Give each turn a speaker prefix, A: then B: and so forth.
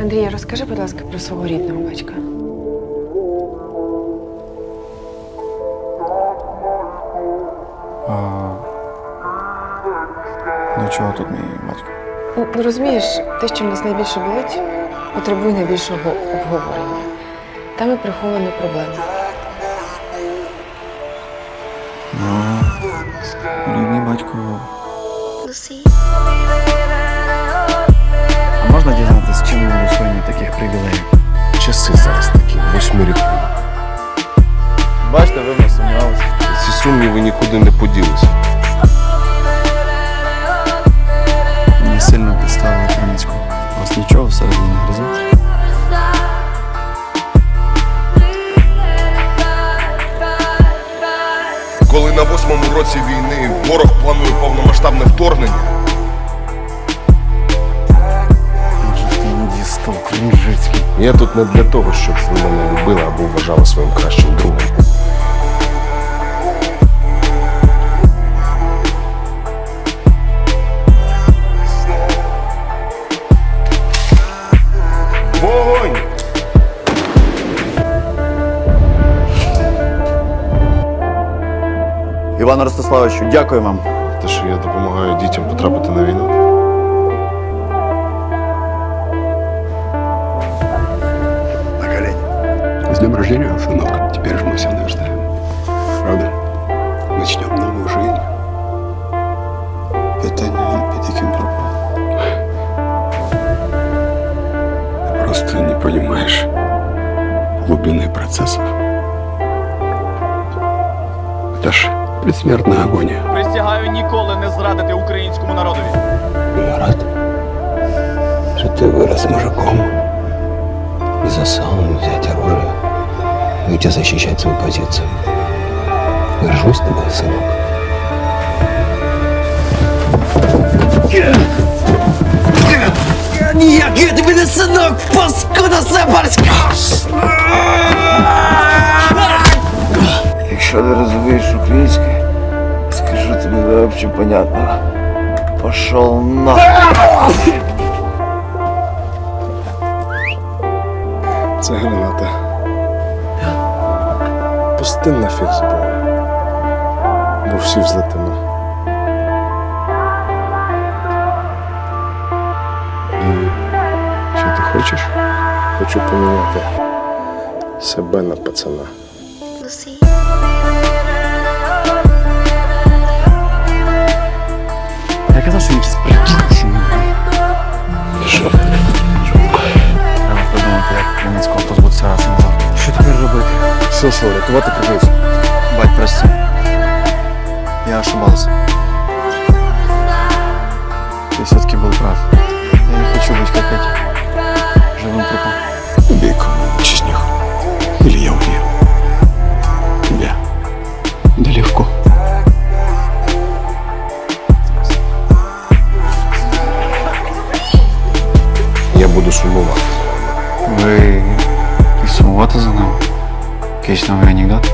A: Андрій, розкажи, будь ласка, про свого рідного батька.
B: А... До чого тут мій батько?
A: Ну, ну, розумієш, те, що в нас найбільше болить, потребує найбільшого обговорення. Там і приховані проблеми.
B: Ну, рідний батько.
C: Сумніви нікуди не поділися.
B: Мені сильно підставили Кремницького. У вас нічого всередині не?
C: Коли на восьмому році війни ворог планує повномасштабне вторгнення, я тут не для того, щоб ви мене любили або вважали своїм кращим другом.
B: Іван Ростиславовичу, дякую вам.
C: Те, що я допомагаю дітям потрапити на війну.
D: на колени. С днем рождения, сынок. Теперь же мы все наверстаем. Правда? Начнем новую жизнь.
B: Питання під яким пропав.
D: Ты просто не понимаешь глубины процессов. Это ж предсмертная агония.
E: Присягаю ніколи не зрадити українському народові.
D: Я рад, что ты вырос мужиком и засал взять оружие, выйти защищать свою позицию. Горжусь тобой, сынок.
F: Ніяк, я тобі не синок, паскуда сепарська!
G: Понятно. Пошел на.
C: Це граната. Пусти нафіг зброю. Бо всі взлетимо. І що ти хочеш? Хочу поміняти себе на пацана.
B: Казав, що він щось придурчий.
D: Що?
B: Треба придумати, як Кремницького позбутися раз і назавжди.
C: Що тепер робити? Що що, рятувати криницю?
B: Бать, прости. Я ошибался.
C: Буду сумувати.
B: Ви і сумувати за ним? Якийсь новий анекдот?